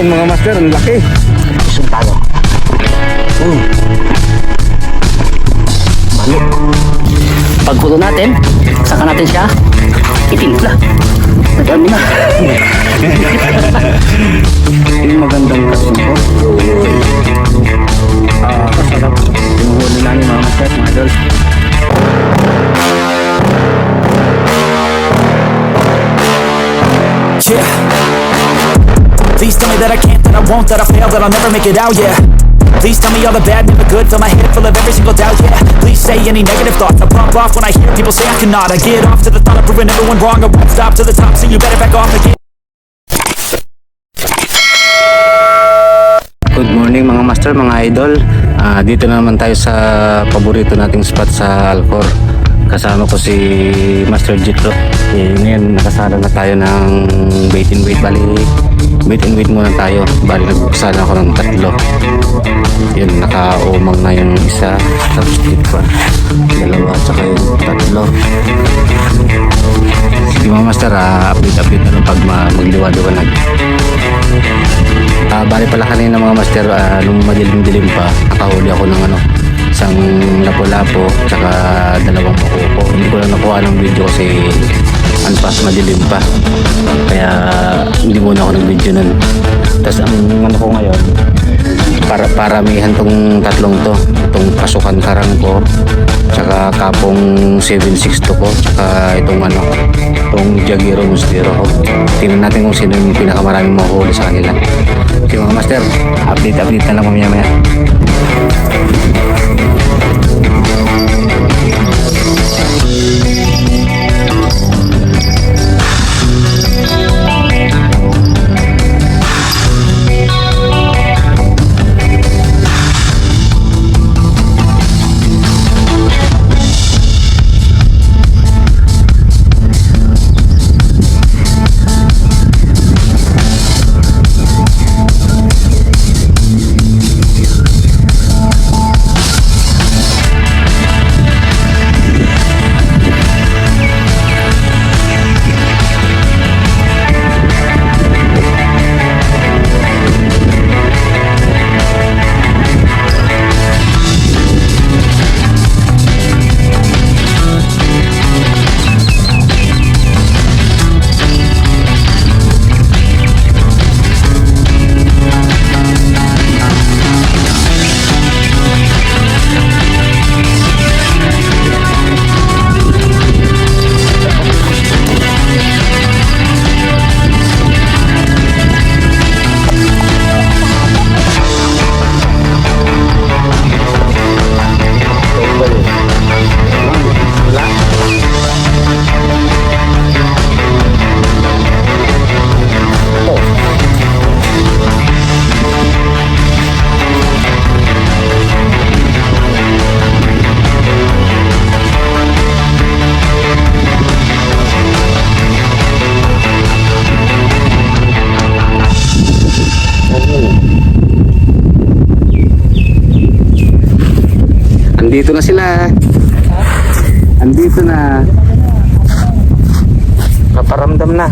Yun mga master, ang laki. Isang tayo. Hmm. Balo. Pagkulo natin, saka natin siya itimpla. Madami na. Yung magandang kasyon ko. Ah, kasarap. Yung huli namin mga master, mga idol. Yeah. Please tell me that I can't, that I won't, that I fail, that I'll never make it out, yeah. Please tell me all the bad, never good, fill my head full of every single doubt, yeah. Please say any negative thoughts, I pump off when I hear people say I cannot. I get off to the thought of proving everyone wrong, I won't stop to the top, so you better back off again. Good morning mga master, mga idol. Ah, dito na naman tayo sa paborito nating spot sa Alcor. Kasama ko si Master Jitro. Eh, ngayon nakasala na tayo ng bait and wait. Bali, bait and wait muna tayo. Bali, nagsala ako ng tatlo. Yun, nakaumang na yung isa. Tapos pa. Dalawa, tsaka yung tatlo. Sige mga master, ah, update-update na lang pag ma- magliwa-liwanag. Ah, bali pala kanina mga master, ah, nung madilim-dilim pa, nakahuli ako ng ano, isang lapo-lapo, tsaka dalawang makuko. Hindi ko lang nakuha ng video kasi anpas madilim pa. Kaya hindi muna ako ng video nun. Tapos ang ano ko ngayon, para paramihan tong tatlong to. Itong pasukan karang ko, tsaka kapong 762 ko, tsaka itong ano, itong Jagiro Mustiro ko. Tingnan natin kung sino yung pinakamaraming mahuhuli sa kanila. Okay mga master, update update na lang mamaya maya. Andito na sila. Andito na. Paparamdam na.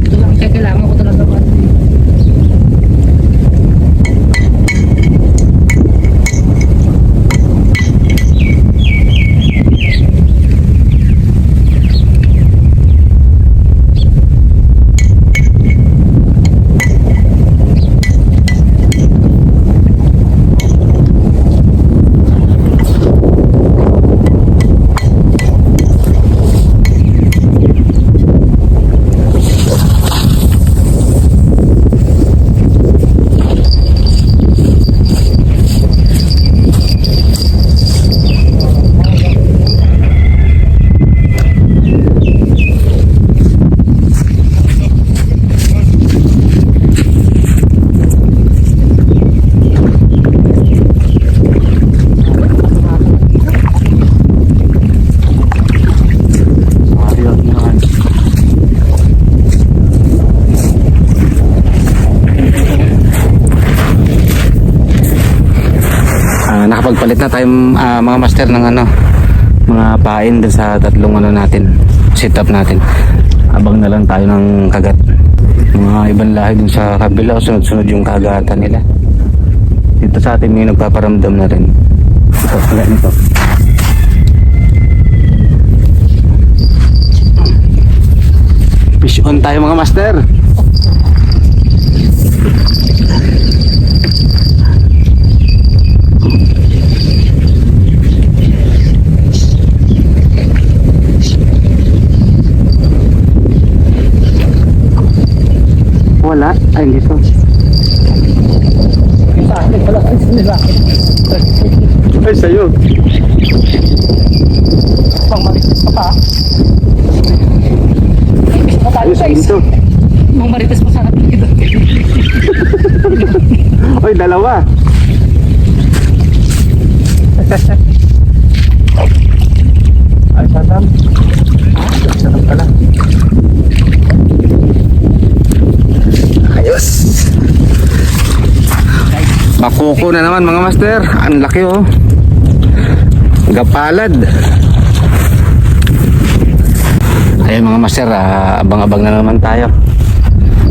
Ito lang kaya kailangan ko talaga ba? Ayun naman. Nakapagpalit na tayo ah, mga master ng ano mga pain dun sa tatlong ano natin, sit up natin. Abang na lang tayo ng kagat. Mga ibang lahi dun sa kabila, sunod-sunod yung kagatan nila. Dito sa atin may nagpaparamdam na rin. Ito nito. Fish on tayo mga master. Wala. Ay, hindi to. Sa akin, sa nila. Ay, sa'yo. Pang marites pa pa. Matalo guys. Nung marites pa sana dito. Oy, dalawa. Ay, sasam. Sarap pala. Makuko na naman mga master. Ang laki oh. Gapalad. Ayun mga master, ah, abang-abang na naman tayo.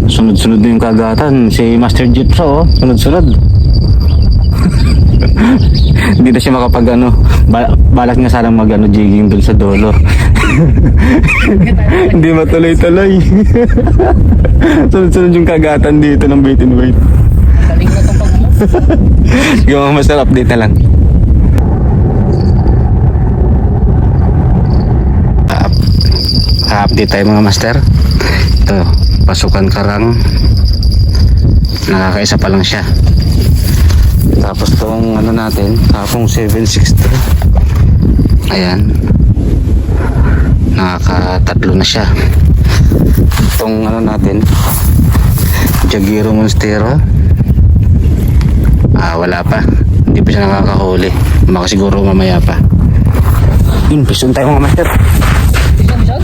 Sunod-sunod na yung kagatan. Si Master Jitso, oh. sunod-sunod. Hindi na siya makapag ano, ba- balak niya sanang mag ano, jigging dun sa dolo. Hindi matuloy-tuloy. sunod-sunod yung kagatan dito ng bait and wait. Mga master, update na lang. Ah, update tayo mga master. Ito, pasukan karang. Nakakaisa pa lang siya. Tapos tong ano natin, tapong 763. Ayan. Nakakatatlo na siya. Itong ano natin, Jagiro Monstero. Ah, wala pa. Hindi pa siya nakakahuli. Baka siguro mamaya pa. Yun, pison tayo mga master. Isang shot?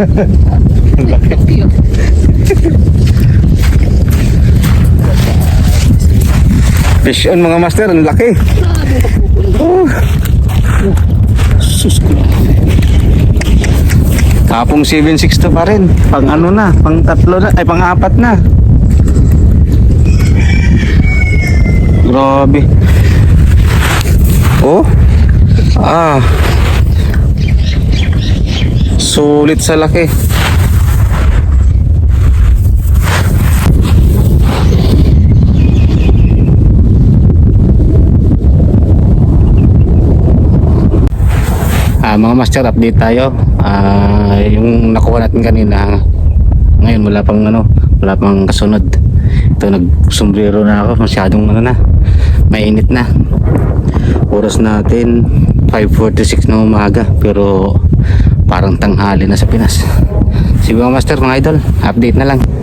Yun. Fish on mga master, ang laki. Oh. Kapong 762 pa rin. Pang ano na, pang tatlo na, ay pang apat na. Grabe. Oh. Ah. Sulit sa laki. Ah, mga master, update tayo. Ah, yung nakuha natin kanina, ngayon wala pang ano, wala pang kasunod. Ito nagsombrero na ako, masyadong ano na, mainit na. Oras natin 5:46 ng umaga, pero parang tanghali na sa Pinas. Sige mga master, mga idol, update na lang.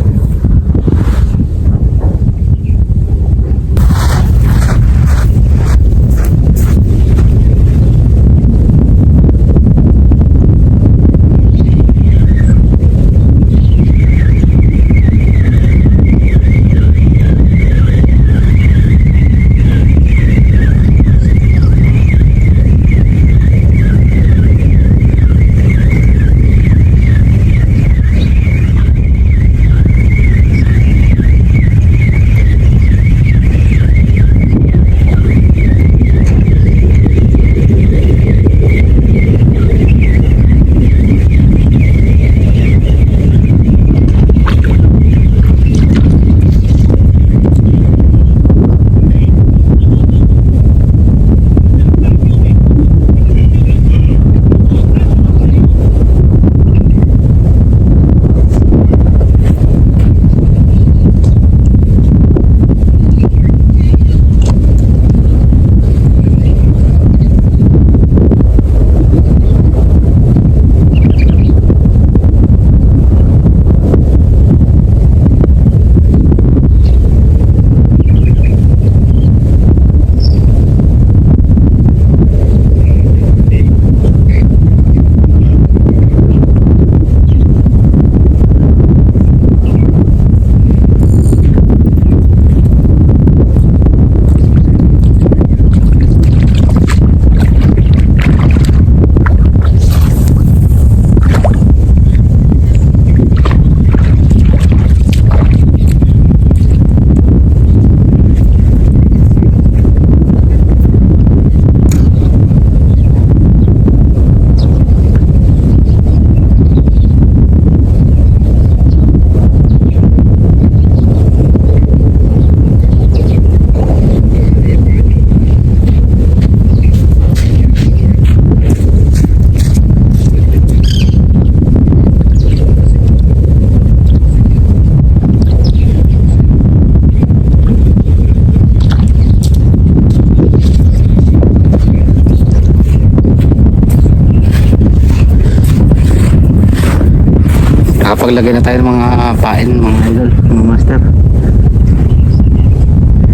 Nakapaglagay na tayo ng mga pain, mga idol, mga master.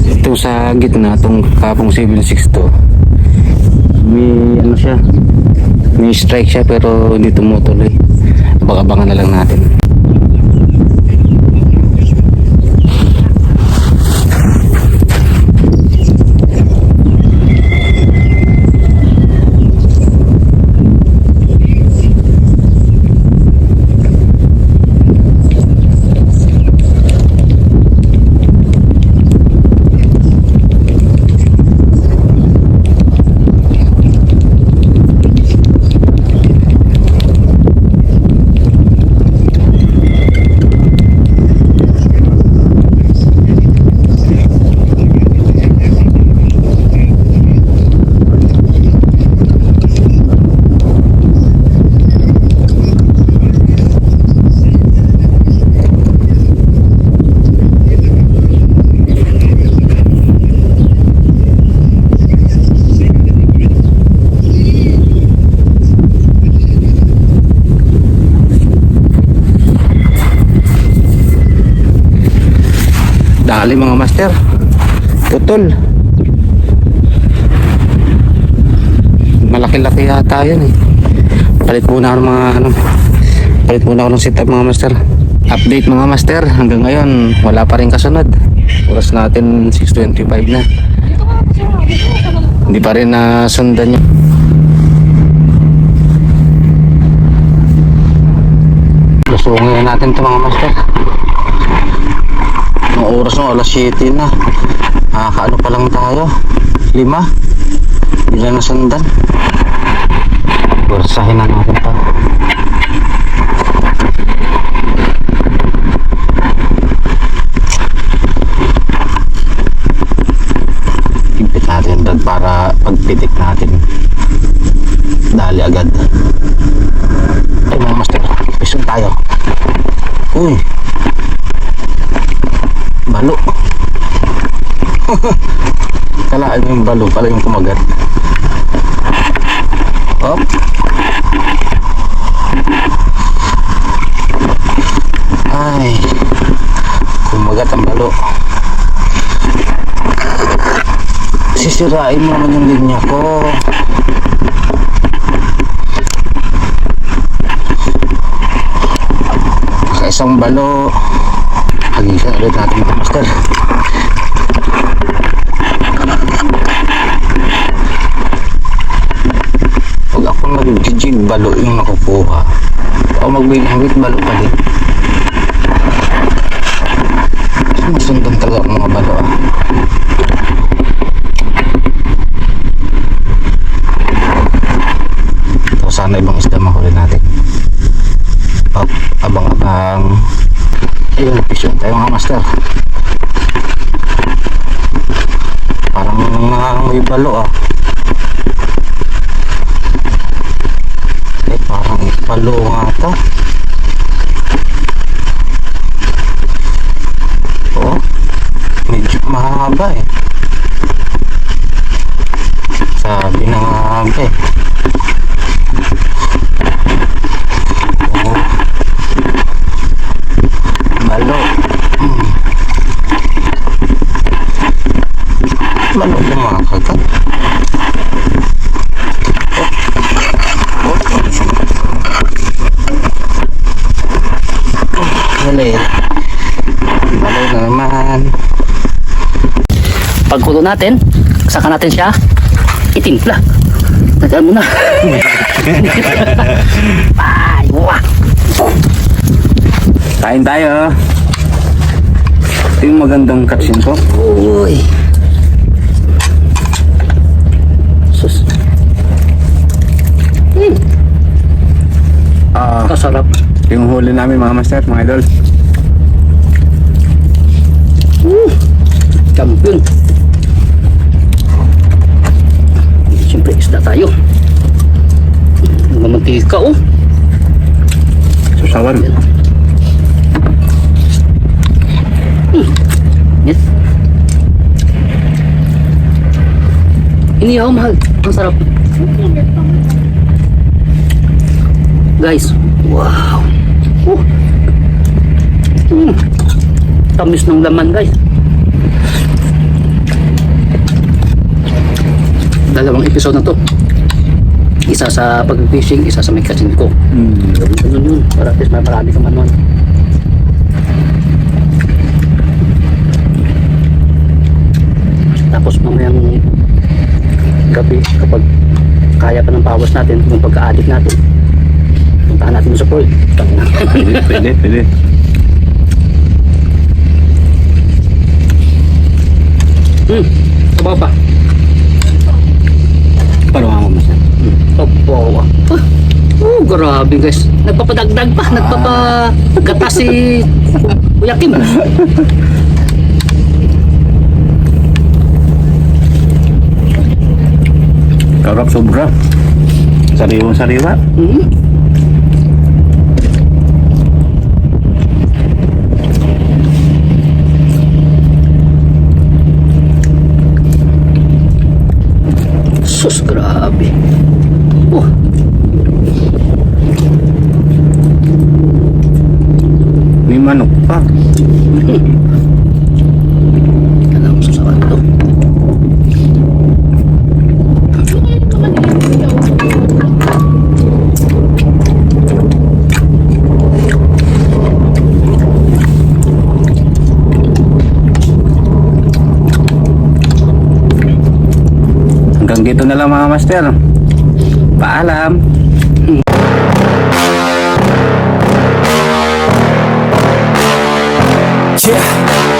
Ito sa gitna, itong kapong 762. May ano siya, may strike siya pero hindi tumutuloy. Abang-abangan na lang natin. Dali mga master. Putol. Malaki-laki yata yun eh. Palit muna ako ng mga ano. Palit muna ako ng setup mga master. Update mga master. Hanggang ngayon wala pa rin kasunod. Oras natin 6.25 na. Hindi pa rin nasundan yun. Lusungin natin ito mga master. Ang oras ng alas 7 na. Nakakaano pa lang tayo. Lima. Hindi na nasundan. Bursahin na natin pa. Impit natin dad para pagpitik natin. Dali agad. Ay mga master, isun tayo. Uy, balo. Kalaan yung balo, pala yung kumagat. Hop. Ay, kumagat ang balo. Sisirain mo naman yung linya ko. Sa isang balo. Hagisan ulit natin master. Pag ako nag-jig balo yung nakukuha. Ako mag-wait balo pa din. Masundan talaga mga balo ah. Ito sana ibang isda mahuli natin. Abang-abang. Ayun, pisyon tayo mga master. Parang may balo ah. Eh, balo nga ito. Oo. Medyo mahaba eh. Sabi na mahaba eh. Oo. Balo. Hmm. Balo yung Balo na naman. Pagkulo natin, saka natin siya itimpla. Tagaan mo na. Ay, wah. Kain tayo. Ito yung magandang kapsin ko. Uy. Sus. Hmm, Ah, kasarap. Yung huli namin mga master, mga idol. Uh, champion. Siyempre, isda tayo. Mamantika, oh. Susawan. Yes. Inihaw, mahal. Ang sarap. Guys, wow. Oh, Mm. Tamis ng laman guys. Dalawang episode na to. Isa sa pag-fishing, isa sa may kasin ko. Hmm. Ganun yun. Para at least may marami kang ano. Tapos mamayang gabi kapag kaya pa ng pawas natin, yung pagka-addict natin, puntahan natin sa pool. Pwede, pwede, pwede. Hmm, sabaw pa. Nga mo siya? Hmm, opo. Ah, oh, grabe guys. Nagpapadagdag pa, nagpapagata si Kuya Kim. Sarap sobra. Sariwang sariwa. Hmm. Sus, grabe. Oh, May manok pa. lang mga master. Paalam. Yeah.